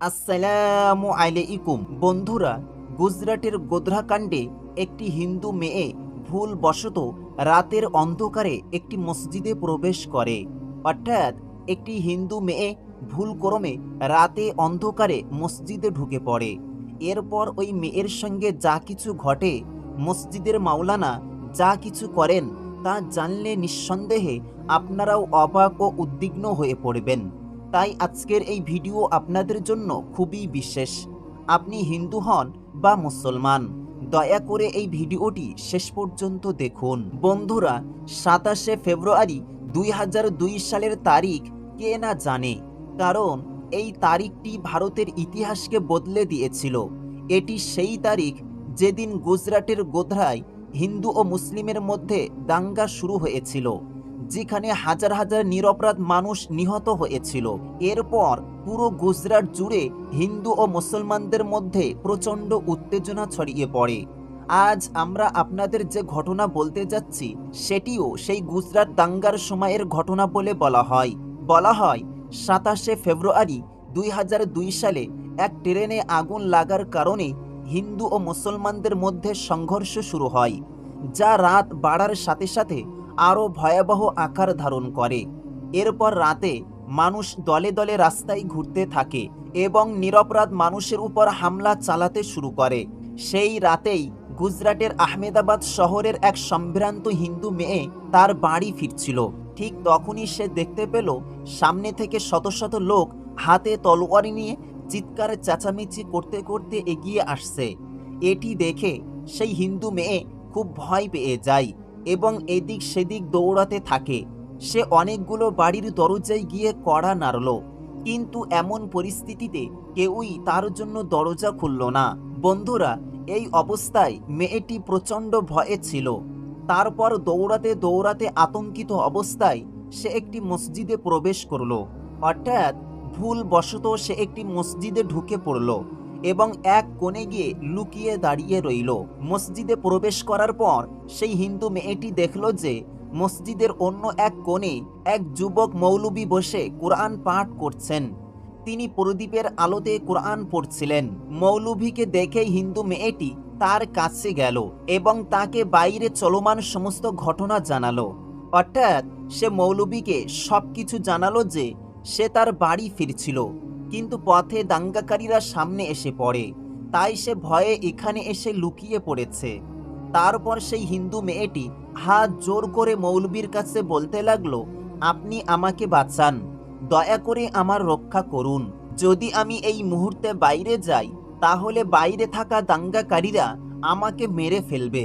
আসসালামু আলাইকুম বন্ধুরা গুজরাটের গোধরাকাণ্ডে একটি হিন্দু মেয়ে ভুলবশত রাতের অন্ধকারে একটি মসজিদে প্রবেশ করে অর্থাৎ একটি হিন্দু মেয়ে ভুলক্রমে রাতে অন্ধকারে মসজিদে ঢুকে পড়ে। এরপর ওই মেয়ের সঙ্গে যা কিছু ঘটে মসজিদের মাওলানা যা কিছু করেন তা জানলে নিঃসন্দেহে আপনারাও অবাক ও উদ্বিগ্ন হয়ে পড়বেন। তাই আজকের এই ভিডিও আপনাদের জন্য খুবই বিশেষ। আপনি হিন্দু হন বা মুসলমান, দয়া করে এই ভিডিওটি শেষ পর্যন্ত দেখুন। বন্ধুরা, সাতাশে ফেব্রুয়ারি দুই হাজার দুই সালের তারিখ কে না জানে, কারণ এই তারিখটি ভারতের ইতিহাসকে বদলে দিয়েছিল। এটি সেই তারিখ যেদিন গুজরাটের গোধরায় হিন্দু ও মুসলিমের মধ্যে দাঙ্গা শুরু হয়েছিল, যেখানে হাজার হাজার নিরপরাধ মানুষ নিহত হয়েছিল। এরপর পুরো গুজরাট জুড়ে হিন্দু ও মুসলমানদের মধ্যে প্রচণ্ড উত্তেজনা ছড়িয়ে পড়ে। আজ আমরা আপনাদের যে ঘটনা বলতে যাচ্ছি, সেটিও সেই গুজরাট দাঙ্গার সময়ের ঘটনা বলে বলা হয়। বলা হয়, সাতাশে ফেব্রুয়ারি দুই হাজার দুই সালে এক ট্রেনে আগুন লাগার কারণে হিন্দু ও মুসলমানদের মধ্যে সংঘর্ষ শুরু হয়, যা রাত বাড়ার সাথে সাথে আরও ভয়াবহ আকার ধারণ করে। এরপর রাতে মানুষ দলে দলে রাস্তায় ঘুরতে থাকে এবং নিরপরাধ মানুষের উপর হামলা চালাতে শুরু করে। সেই রাতেই গুজরাটের আহমেদাবাদ শহরের এক সম্ভ্রান্ত হিন্দু মেয়ে তার বাড়ি ফিরছিল। ঠিক তখনই সে দেখতে পেল, সামনে থেকে শত শত লোক হাতে তলোয়ারি নিয়ে চিৎকার চেঁচামেচি করতে করতে এগিয়ে আসছে। এটি দেখে সেই হিন্দু মেয়ে খুব ভয় পেয়ে যায় এবং এদিক সেদিক দৌড়াতে থাকে। সে অনেকগুলো বাড়ির দরজায় গিয়ে কড়া নাড়ল। কিন্তু এমন পরিস্থিতিতে কেউই তার জন্য দরজা খুলল না। বন্ধুরা, এই অবস্থায় মেয়েটি প্রচণ্ড ভয়ে ছিল। তারপর দৌড়াতে দৌড়াতে আতঙ্কিত অবস্থায় সে একটি মসজিদে প্রবেশ করল। অর্থাৎ ভুল বশত সে একটি মসজিদে ঢুকে পড়ল এবং এক কোণে গিয়ে লুকিয়ে দাঁড়িয়ে রইল। মসজিদে প্রবেশ করার পর সেই হিন্দু মেয়েটি দেখল যে মসজিদের অন্য এক কোণে এক যুবক মৌলবি বসে কোরআন পাঠ করছেন। তিনি প্রদীপের আলোতে কোরআন পড়ছিলেন। মৌলভীকে দেখে হিন্দু মেয়েটি তার কাছে গেল এবং তাকে বাইরে চলমান সমস্ত ঘটনা জানালো। অর্থাৎ সে মৌলবীকে সবকিছু জানালো যে সে তার বাড়ি ফিরছিল, কিন্তু পথে দাঙ্গাকারীরা সামনে এসে পড়ে। তাই সে ভয়ে এখানে এসে লুকিয়ে পড়েছে। তারপর সেই হিন্দু মেয়েটি হাত জোর করে মৌলবীর কাছে বলতে লাগল, আপনি আমাকে বাঁচান। দয়া করে আমার রক্ষা করুন। যদি আমি এই মুহূর্তে বাইরে যাই, তাহলে বাইরে থাকা দাঙ্গাকারীরা আমাকে মেরে ফেলবে।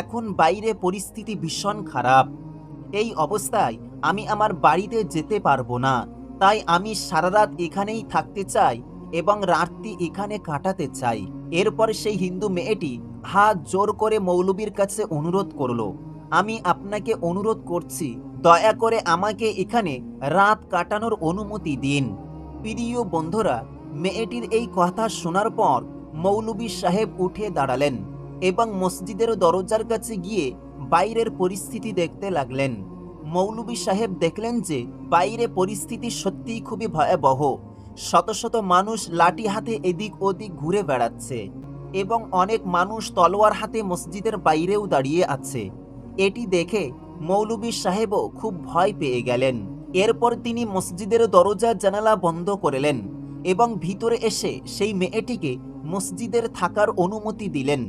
এখন বাইরে পরিস্থিতি ভীষণ খারাপ। এই অবস্থায় আমি আমার বাড়িতে যেতে পারব না। তাই আমি সারা রাত এখানেই থাকতে চাই এবং রাতটি এখানে কাটাতে চাই। এরপর সেই হিন্দু মেয়েটি হাত জোর করে মৌলবীর কাছে অনুরোধ করল, আমি আপনাকে অনুরোধ করছি, দয়া করে আমাকে এখানে রাত কাটানোর অনুমতি দিন। প্রিয় বন্ধুরা, মেয়েটির এই কথা শোনার পর মৌলবী সাহেব উঠে দাঁড়ালেন এবং মসজিদের দরজার কাছে গিয়ে বাইরের পরিস্থিতি দেখতে লাগলেন। মৌলবী সাহেব দেখলেন যে বাইরে পরিস্থিতি সত্যিই খুবই ভয়াবহ। শত শত মানুষ লাঠি হাতে এদিক ওদিক ঘুরে বেড়াচ্ছে এবং অনেক মানুষ তলোয়ার হাতে মসজিদের বাইরেও দাঁড়িয়ে আছে। এটি দেখে মৌলবী সাহেবও খুব ভয় পেয়ে গেলেন। এরপর তিনি মসজিদের দরজা জানালা বন্ধ করলেন এবং ভিতরে এসে সেই মেয়েটিকে মসজিদের থাকার অনুমতি দিলেন।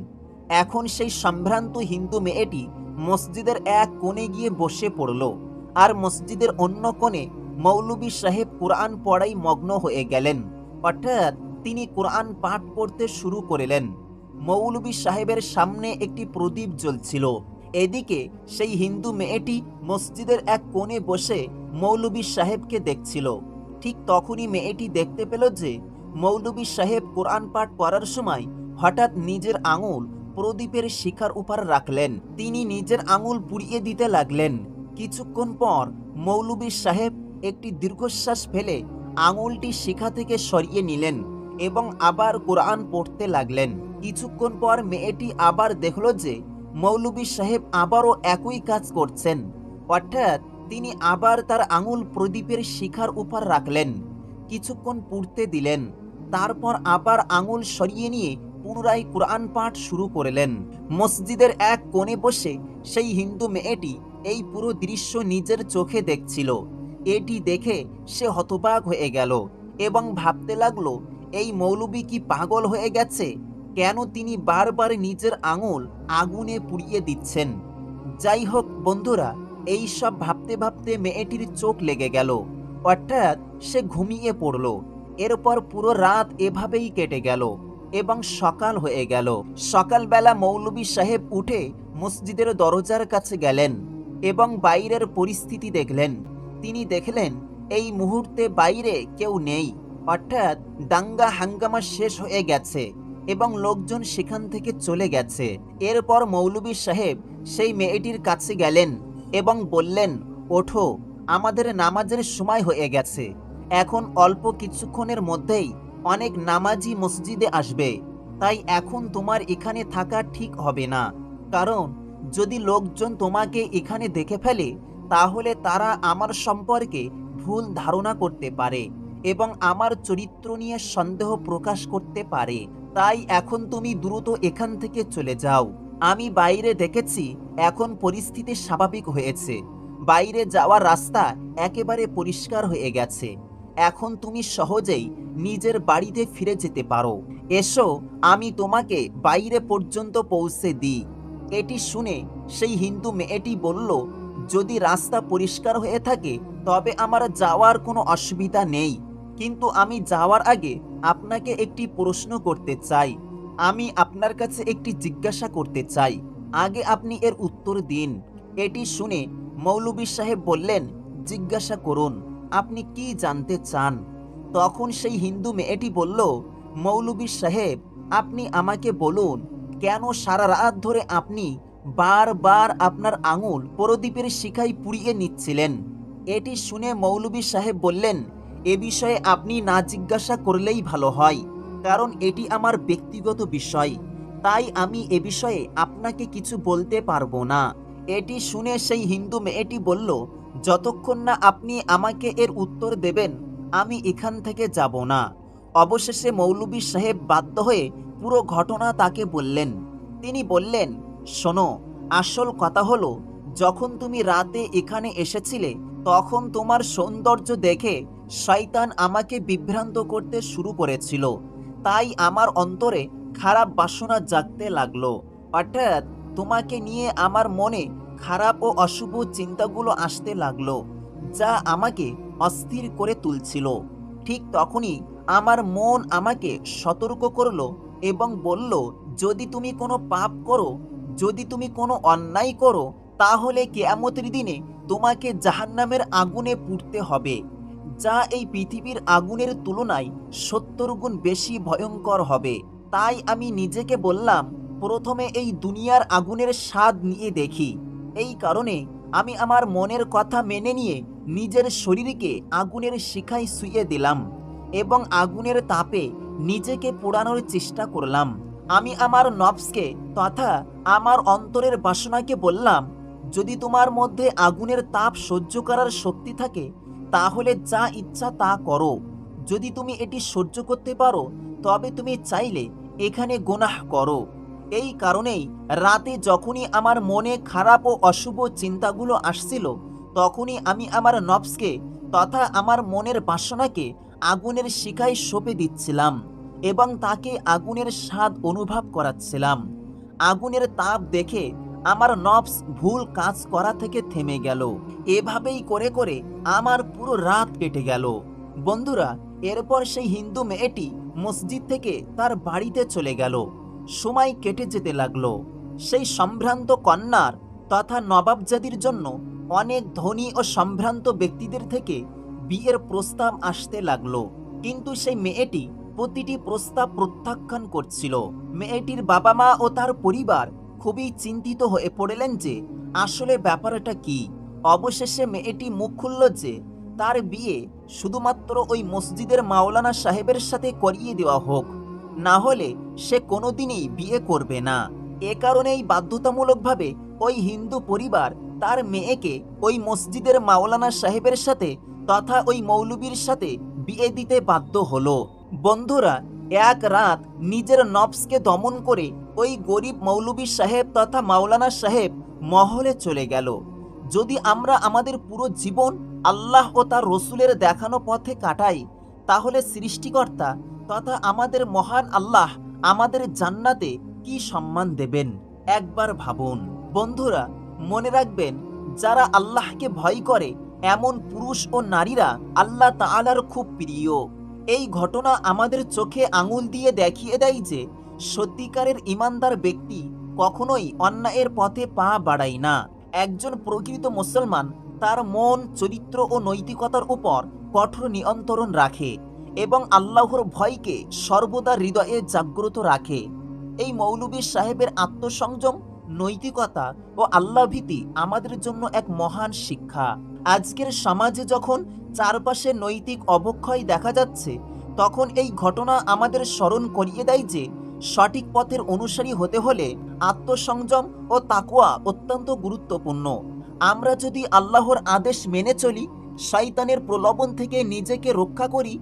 এখন সেই সম্ভ্রান্ত হিন্দু মেয়েটি মসজিদের এক কোণে গিয়ে বসে পড়ল আর মসজিদের অন্য কোণে মৌলবী সাহেব কোরআন পড়াই মগ্ন হয়ে গেলেন। অর্থাৎ তিনি কোরআন পাঠ করতে শুরু করলেন। মৌলবী সাহেবের সামনে একটি প্রদীপ জ্বলছিল। এদিকে সেই হিন্দু মেয়েটি মসজিদের এক কোণে বসে মৌলবী সাহেবকে দেখছিল। ঠিক তখনই মেয়েটি দেখতে পেল যে মৌলবী সাহেব কোরআন পাঠ করার সময় হঠাৎ নিজের আঙুল প্রদীপের শিখার উপর রাখলেন। তিনি নিজের আঙুল পুড়িয়ে দিতে লাগলেন। কিছুক্ষণ পর মৌলবী সাহেব একটি দীর্ঘশ্বাস ফেলে আঙুলটি শিখা থেকে সরিয়ে নিলেন এবং আবার কোরআন পড়তে লাগলেন। কিছুক্ষণ পর মেয়েটি আবার দেখল যে মৌলবী সাহেব আবারও একই কাজ করছেন। অর্থাৎ তিনি আবার তার আঙুল প্রদীপের শিখার উপর রাখলেন। কিছুক্ষণ পুড়তে দিলেন। তারপর আবার আঙুল সরিয়ে নিয়ে পুনরায় কোরআন পাঠ শুরু করলেন। মসজিদের এক কোণে বসে সেই হিন্দু মেয়েটি এই পুরো দৃশ্য নিজের চোখে দেখছিল। এটি দেখে সে হতবাক হয়ে গেল এবং ভাবতে লাগল, এই মৌলবি কি পাগল হয়ে গেছে? কেন তিনি বারবার নিজের আঙুল আগুনে পুড়িয়ে দিচ্ছেন? যাই হোক বন্ধুরা, এই সব ভাবতে ভাবতে মেয়েটির চোখ লেগে গেল। অর্থাৎ সে ঘুমিয়ে পড়ল। এরপর পুরো রাত এভাবেই কেটে গেল। এবং সকাল হয়ে গেল। সকালবেলা মৌলবী সাহেব উঠে মসজিদের দরজার কাছে গেলেন এবং বাইরের পরিস্থিতি দেখলেন। তিনি দেখলেন, এই মুহূর্তে বাইরে কেউ নেই। অর্থাৎ দাঙ্গা হাঙ্গামা শেষ হয়ে গেছে এবং লোকজন সেখান থেকে চলে গেছে। এরপর মৌলবী সাহেব সেই মেয়েটির কাছে গেলেন এবং বললেন, ওঠো, আমাদের নামাজের সময় হয়ে গেছে। এখন অল্প কিছুক্ষণের মধ্যেই অনেক নামাজি মসজিদে আসবে। তাই এখন তোমার এখানে থাকা ঠিক হবে না। কারণ, যদি লোকজন তোমাকে এখানে দেখে ফেলে, তাহলে তারা আমার সম্পর্কে ভুল ধারণা করতে পারে এবং আমার চরিত্র নিয়ে সন্দেহ প্রকাশ করতে পারে। তাই এখন তুমি দ্রুত এখান থেকে চলে যাও। আমি বাইরে দেখেছি, এখন পরিস্থিতি স্বাভাবিক হয়েছে। বাইরে যাওয়ার রাস্তা একেবারে পরিষ্কার হয়ে গেছে। এখন তুমি সহজেই নিজের বাড়িতে ফিরে যেতে পারো। এসো, আমি তোমাকে বাইরে পর্যন্ত পৌঁছে দিই। এটি শুনে সেই হিন্দু মেয়েটি বলল, যদি রাস্তা পরিষ্কার হয়ে থাকে, তবে আমার যাওয়ার কোনো অসুবিধা নেই। কিন্তু আমি যাওয়ার আগে আপনাকে একটি প্রশ্ন করতে চাই। আমি আপনার কাছে একটি জিজ্ঞাসা করতে চাই। আগে আপনি এর উত্তর দিন। এটি শুনে মৌলবী সাহেব বললেন, জিজ্ঞাসা করুন। আপনি কি জানতে চান? তখন সেই হিন্দু মেয়েটি বলল, মৌলবী সাহেব, আপনি আমাকে বলুন, কেন সারা রাত ধরে আপনি বারবার আপনার আঙুল প্রদীপের শিখায় পুড়িয়ে নিচ্ছিলেন? এটি শুনে মৌলবী সাহেব বললেন, এ বিষয়ে আপনি না জিজ্ঞাসা করলেই ভালো হয়, কারণ এটি আমার ব্যক্তিগত বিষয়। তাই আমি এ বিষয়ে আপনাকে কিছু বলতে পারব না। এটি শুনে সেই হিন্দু মেয়েটি বলল যতক্ষণ না আপনি আমাকে এর উত্তর দেবেন, আমি এখান থেকে যাব না। অবশেষে মৌলবী সাহেব বাধ্য হয়ে পুরো ঘটনা তাকে বললেন। তিনি বললেন, শোনো, আসল কথা হলো, যখন তুমি রাতে এখানে এসেছিলে, তখন তোমার সৌন্দর্য দেখে শয়তান আমাকে বিভ্রান্ত করতে শুরু করেছিল। তাই আমার অন্তরে খারাপ বাসনা জাগতে লাগল। অর্থাৎ তোমাকে নিয়ে আমার মনে খারাপ ও অশুভ চিন্তাগুলো আসতে লাগল, যা আমাকে অস্থির করে তুলছিল। ঠিক তখনই আমার মন আমাকে সতর্ক করল এবং বলল, যদি তুমি কোনো পাপ করো, যদি তুমি কোনো অন্যায় করো, তাহলে কেয়ামতের দিনে তোমাকে জাহান্নামের আগুনে পুড়তে হবে, যা এই পৃথিবীর আগুনের তুলনায় সত্তর গুণ বেশি ভয়ঙ্কর হবে। তাই আমি নিজেকে বললাম, প্রথমে এই দুনিয়ার আগুনের স্বাদ নিয়ে দেখি। এই কারণে আমি আমার মনের কথা মেনে নিয়ে নিজের শরীরকে আগুনের শিখায় শুয়ে দিলাম এবং আগুনের তাপে নিজেকে পোড়ানোর চেষ্টা করলাম। আমি আমার নবসকে তথা আমার অন্তরের বাসনাকে বললাম, যদি তোমার মধ্যে আগুনের তাপ সহ্য করার শক্তি থাকে, তাহলে যা ইচ্ছা তা করো। যদি তুমি এটি সহ্য করতে পারো, তবে তুমি চাইলে এখানে গোনাহ করো। এই কারণেই রাতে যখনই আমার মনে খারাপ ও অশুভ চিন্তাগুলো আসছিল, তখনই আমি আমার নবসকে তথা আমার মনের বাসনাকে আগুনের শিখায় সঁপে দিচ্ছিলাম এবং তাকে আগুনের স্বাদ অনুভব করাচ্ছিলাম। আগুনের তাপ দেখে আমার নবস ভুল কাজ করা থেকে থেমে গেল। এভাবেই করে করে আমার পুরো রাত কেটে গেল। বন্ধুরা, এরপর সেই হিন্দু মেয়েটি মসজিদ থেকে তার বাড়িতে চলে গেল। সময় কেটে যেতে লাগল। সেই সম্ভ্রান্ত কন্যার তথা নবাবজাদির জন্য অনেক ধনী ও সম্ভ্রান্ত ব্যক্তিদের থেকে বিয়ের প্রস্তাব আসতে লাগল। কিন্তু সেই মেয়েটি প্রতিটি প্রস্তাব প্রত্যাখ্যান করছিল। মেয়েটির বাবা মা ও তার পরিবার খুবই চিন্তিত হয়ে পড়লেন যে আসলে ব্যাপারটা কি। অবশেষে মেয়েটি মুখ খুলল যে তার বিয়ে শুধুমাত্র ওই মসজিদের মাওলানা সাহেবের সাথে করিয়ে দেওয়া হোক। না হলে সে কোনোদিনই বিয়ে করবে না। এ কারণেই বাধ্যতামূলকভাবে ওই হিন্দু পরিবার তার মেয়েকে ওই মসজিদের মাওলানা সাহেবের সাথে তথা ওই মৌলবীর সাথে বিয়ে দিতে বাধ্য হলো। বন্ধুরা, এক রাত নিজের নবসকে দমন করে ওই গরিব মৌলবী সাহেব তথা মাওলানা সাহেব মহলে চলে গেল। যদি আমরা আমাদের পুরো জীবন আল্লাহ ও তার রসুলের দেখানো পথে কাটাই, তাহলে সৃষ্টিকর্তা তথা আমাদের মহান আল্লাহ আমাদের জান্নাতে কি সম্মান দেবেন? একবার ভাবুন। বন্ধুরা, মনে রাখবেন, যারা আল্লাহকে ভয় করে, এমন পুরুষ ও নারীরা আল্লাহ তাআলার খুব প্রিয়। এই ঘটনা আমাদের চোখে আঙুল দিয়ে দেখিয়ে দেয় যে, সত্যিকারের ইমানদার ব্যক্তি কখনোই অন্যায়ের পথে পা বাড়ায় না। একজন প্রকৃত মুসলমান তার মন, চরিত্র ও নৈতিকতার উপর কঠোর নিয়ন্ত্রণ রাখে। এবং আল্লাহর ভয়কে সর্বদা হৃদয়ে জাগ্রত রাখে। এই মৌলবী সাহেবের আত্মসংযম, নৈতিকতা ও আল্লাভীতি আমাদের জন্য এক মহান শিক্ষা। আজকের সমাজে যখন চারপাশে নৈতিক অবক্ষয় দেখা যাচ্ছে, তখন এই ঘটনা আমাদের স্মরণ করিয়ে দেয় যে, সঠিক পথের অনুসারী হতে হলে আত্মসংযম ও তাকুয়া অত্যন্ত গুরুত্বপূর্ণ। আমরা যদি আল্লাহর আদেশ মেনে চলি, শয়তানের প্রলোভন থেকে নিজেকে রক্ষা করি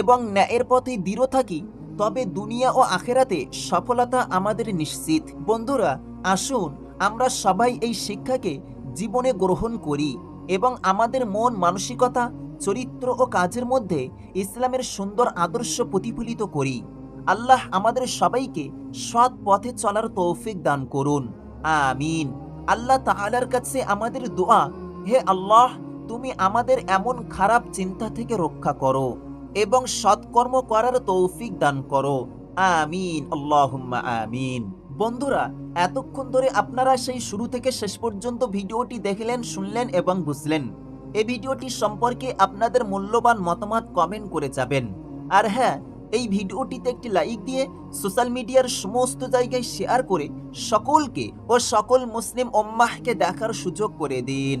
এবং ন্যায়ের পথে দৃঢ় থাকি, তবে দুনিয়া ও আখেরাতে সফলতা আমাদের নিশ্চিত। বন্ধুরা, আসুন আমরা সবাই এই শিক্ষাকে জীবনে গ্রহণ করি এবং আমাদের মন মানসিকতা, চরিত্র ও কাজের মধ্যে ইসলামের সুন্দর আদর্শ প্রতিফলিত করি। আল্লাহ আমাদের সবাইকে সৎ পথে চলার তৌফিক দান করুন। আমিন। আল্লাহ তাআলার কাছে আমাদের দোয়া, হে আল্লাহ, তুমি আমাদের এমন খারাপ চিন্তা থেকে রক্ষা করো। এবং সৎকর্ম করার তৌফিক দান করো। আমিন, আল্লাহুম্মা আমিন। বন্ধুরা, এতক্ষণ ধরে আপনারা সেই শুরু থেকে শেষ পর্যন্ত ভিডিওটি দেখলেন, শুনলেন এবং বুঝলেন। এই ভিডিওটি সম্পর্কে আপনাদের মূল্যবান মতামত কমেন্ট করে যাবেন। আর হ্যাঁ এই ভিডিওটিতে একটি লাইক দিয়ে সোশ্যাল মিডিয়ার সমস্ত জায়গায় শেয়ার করে সকলকে ও সকল মুসলিম ওম্মাহকে দেখার সুযোগ করে দিন।